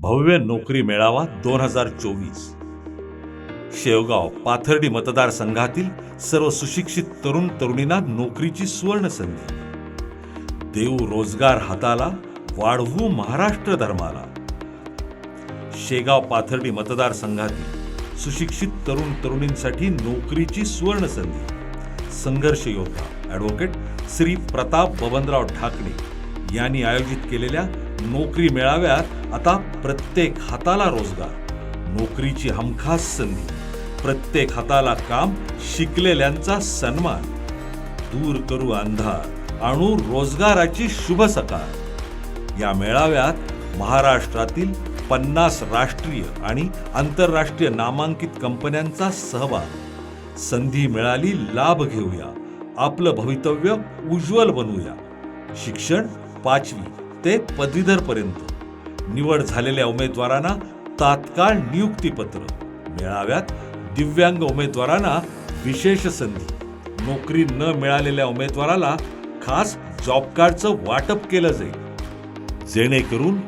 भव्य नोकरी मेळावा दोन हजार चोवीस. शेवगाव पाथर्डी मतदारसंघातील सर्व सुशिक्षित तरुण तरुणींना नोकरीची सुवर्ण संधी. देऊ रोजगार हाताला वाढवू महाराष्ट्र धर्माला. शेगाव पाथर्डी मतदारसंघातील सुशिक्षित तरुण तरुणींसाठी नोकरीची सुवर्ण संधी. संघर्ष योद्धा ॲडव्होकेट श्री प्रताप बबनराव ठाकरे यांनी आयोजित केलेल्या नोकरी मिळाव्यात आता प्रत्येक हाताला रोजगार. नोकरीची हमखास संधी. प्रत्येक हाताला काम शिकलेल्यांचा सन्मान. दूर करू अंधार आणू रोजगाराची शुभ सकाळ. या मेळाव्यात महाराष्ट्रातील पन्नास राष्ट्रीय आणि आंतरराष्ट्रीय नामांकित कंपन्यांचा सहभाग. संधी मिळाली लाभ घेऊया. आपलं भवितव्य उज्ज्वल बनवूया. शिक्षण पाचवी. ते पदवीधरपर्यंत. निवड झालेल्या उमेदवारांना तात्काळ नियुक्तीपत्र. मेळाव्यात दिव्यांग उमेदवारांना विशेष संधी. नोकरी न मिळालेल्या उमेदवाराला खास जॉब कार्डचं वाटप केलं जाईल. जेणेकरून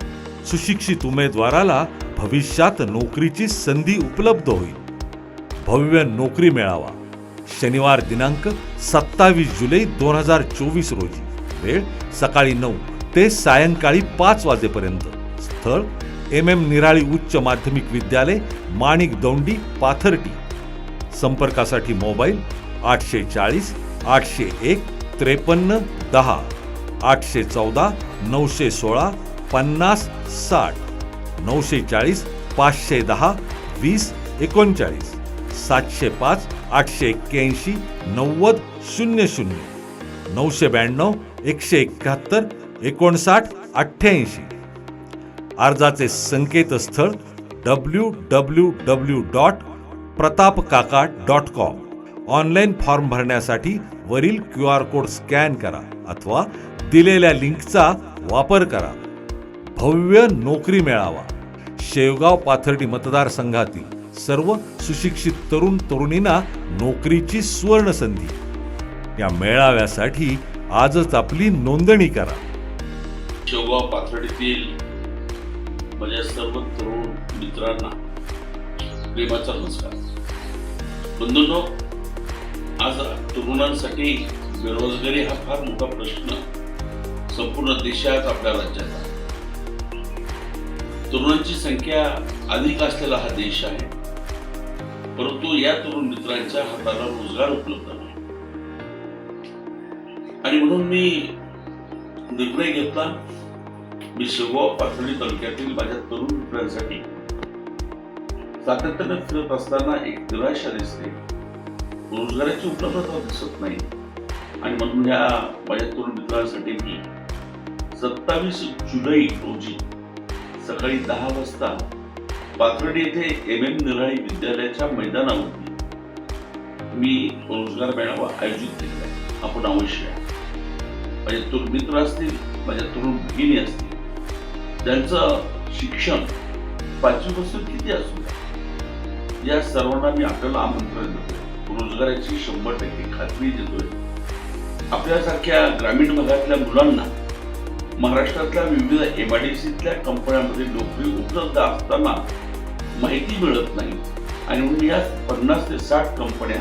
सुशिक्षित उमेदवाराला भविष्यात नोकरीची संधी उपलब्ध होईल. भव्य नोकरी मेळावा. शनिवार दिनांक सत्तावीस जुलै दोन हजार चोवीस रोजी. वेळ सकाळी नऊ. ते सायंकाळी पाच वाजेपर्यंत. स्थळ एम एम निराळी उच्च माध्यमिक विद्यालय माणिक दौंडी पाथर्टी संपर्कासाठी मोबाईल आठशे चाळीस आठशे एक त्रेपन्न दहा. आठशे चौदा नऊशे सोळा पन्नास साठ. नऊशे चाळीस पाचशे दहा वीस एकोणचाळीस. सातशे पाच आठशे एक्क्याऐंशी नव्वद शून्य शून्य. नऊशे ब्याण्णव एकशे एकाहत्तर एकोणसाठ अठ्ठ्याऐंशी. अर्जाचे संकेतस्थळ W W W dot Pratapkaka dot com online form भरण्यासाठी वरील क्यू आर कोड स्कॅन करा अथवा दिलेल्या लिंकचा वापर करा. भव्य नोकरी मेळावा. शेवगाव पाथर्डी मतदारसंघातील सर्व सुशिक्षित तरुण तरुणींना नोकरीची सुवर्ण संधी या मेळाव्यासाठी आजच आपली नोंदणी करा. शेवगाव पाथर्डीतील माझ्या सर्व तरुण मित्रांना प्रेमाचा नमस्कार. बंधूंनो आज तरुणांसाठी बेरोजगारी हा फार मोठा प्रश्न संपूर्ण देशात आपल्या राज्यात आहे. तरुणांची संख्या अधिक असलेला हा देश आहे. परंतु या तरुण मित्रांच्या हाताला रोजगार उपलब्ध नाही. आणि म्हणून मी निर्णय घेतला. मी शेवगाव पाथर्डी तालुक्यातील माझ्या तरुण मित्रांसाठी सातत्याने फिरत असताना एक निराशा दिसते. रोजगाराची उपलब्धता दिसत नाही. आणि म्हणून या माझ्या तरुण मित्रांसाठी मी सत्तावीस जुलै रोजी सकाळी दहा वाजता पाथर्डी येथे एम एम निराळी विद्यालयाच्या मैदानावरती मी रोजगार मेळावा आयोजित केला आहे. आपण अवश्य आहे. माझे तरुण मित्र असतील माझ्या तरुण भगिनी असतील त्यांचं शिक्षण पाचवीपासून किती असू या सर्वांना मी आपल्याला आमंत्रण देतो रोजगाराची शंभर टक्के खात्री देतोय. आपल्यासारख्या ग्रामीण भागातल्या मुलांना महाराष्ट्रातल्या विविध एम आय डी सीतल्या कंपन्यांमध्ये नोकरी उपलब्ध असताना माहिती मिळत नाही. आणि म्हणून या पन्नास ते साठ कंपन्या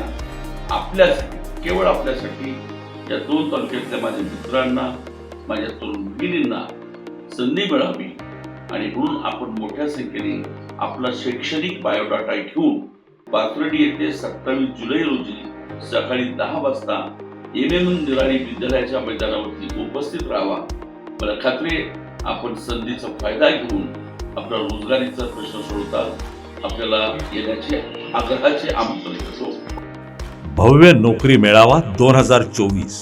आपल्यासाठी केवळ आपल्यासाठी या दोन तालुक्यातल्या माझ्या मित्रांना माझ्या तरुण भगिनींना संधी मिळावी. आणि म्हणून आपण मोठ्या संख्येने आपला शैक्षणिक बायोडाटा घेऊन पाथर्डी येथे सत्तावीस जुलै रोजी सकाळी दहा वाजता एम एम निराळी विद्यालयाच्या मैदानावरती उपस्थित राहावा. मला खात्री आपण संधीचा फायदा घेऊन आपला रोजगारीचा प्रश्न सोडवता आपल्याला येण्याचे आग्रहाचे आमंत्रण. भव्य नोकरी मेळावा दोन हजार चोवीस.